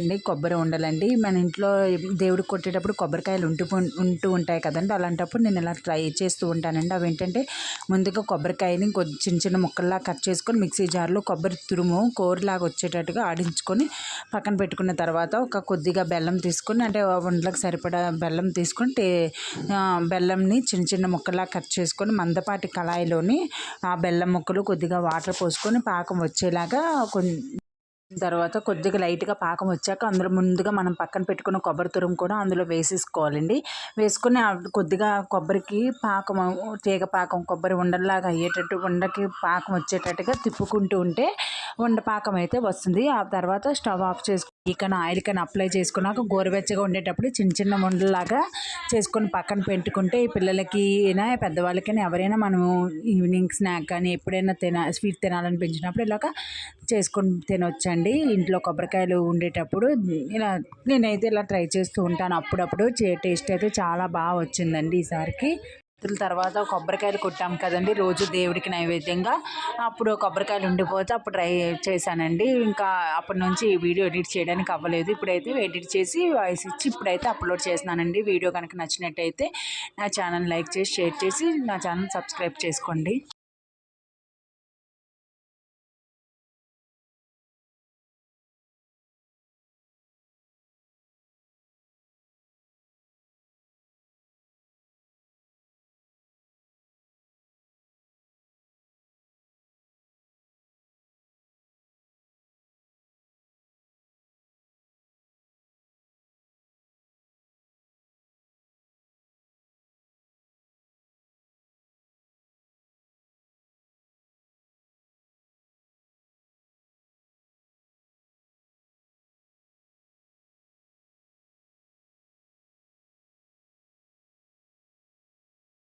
అండి కొబ్బరి ఉండలండి. మన ఇంట్లో దేవుడికి కొట్టేటప్పుడు కొబ్బరికాయలు ఉంటూ ఉంటూ ఉంటాయి కదండి. అలాంటప్పుడు నేను ఇలా ట్రై చేస్తూ ఉంటానండి. అవి ఏంటంటే ముందుగా కొబ్బరికాయని కొద్ది చిన్న చిన్న ముక్కల్లా కట్ చేసుకొని మిక్సీ జార్లో కొబ్బరి తురుము కూరలాగా వచ్చేటట్టుగా ఆడించుకొని పక్కన పెట్టుకున్న తర్వాత ఒక కొద్దిగా బెల్లం తీసుకొని అంటే వంటలకు సరిపడా బెల్లం తీసుకొని టే బెల్లంని చిన్న చిన్న ముక్కల్లా కట్ చేసుకొని మందపాటి కళాయిలోని ఆ బెల్లం ముక్కలు కొద్దిగా వాటర్ పోసుకొని పాకం వచ్చేలాగా కొన్ని తర్వాత కొద్దిగా లైట్గా పాకం వచ్చాక అందులో ముందుగా మనం పక్కన పెట్టుకున్న కొబ్బరి తురుము కూడా అందులో వేసేసుకోవాలండి. వేసుకుని కొద్దిగా కొబ్బరికి పాకం తీగ పాకం కొబ్బరి ఉండల్లాగా అయ్యేటట్టు ఉండకి పాకం వచ్చేటట్టుగా తిప్పుకుంటూ ఉంటే ఉండపాకం అయితే వస్తుంది. ఆ తర్వాత స్టవ్ ఆఫ్ చేసుకుని కానీ ఆయిల్ కానీ అప్లై చేసుకున్నాక గోరువెచ్చగా ఉండేటప్పుడు చిన్న చిన్న ఉండలాగా చేసుకొని పక్కన పెట్టుకుంటే ఈ పిల్లలకి అయినా పెద్దవాళ్ళకైనా ఎవరైనా మనము ఈవినింగ్ స్నాక్ కానీ ఎప్పుడైనా తిన స్వీట్ తినాలనిపించినప్పుడు ఇలాగ చేసుకొని తినొచ్చండి. ఇంట్లో కొబ్బరికాయలు ఉండేటప్పుడు ఇలా నేనైతే ఇలా ట్రై చేస్తూ ఉంటాను. అప్పుడప్పుడు టేస్ట్ అయితే చాలా బాగా వచ్చిందండి ఈసారికి. తర్వాత కొబ్బరికాయలు కొట్టాం కదండి రోజు దేవుడికి నైవేద్యంగా. అప్పుడు కొబ్బరికాయలు ఉండిపోతే అప్పుడు ట్రై చేశానండి. ఇంకా అప్పటి నుంచి ఈ వీడియో ఎడిట్ చేయడానికి అవ్వలేదు. ఇప్పుడైతే ఎడిట్ చేసి వాయిస్ ఇచ్చి ఇప్పుడైతే అప్లోడ్ చేస్తున్నానండి. వీడియో కనుక నచ్చినట్టయితే నా ఛానల్ లైక్ చేసి షేర్ చేసి నా ఛానల్ సబ్స్క్రైబ్ చేసుకోండి.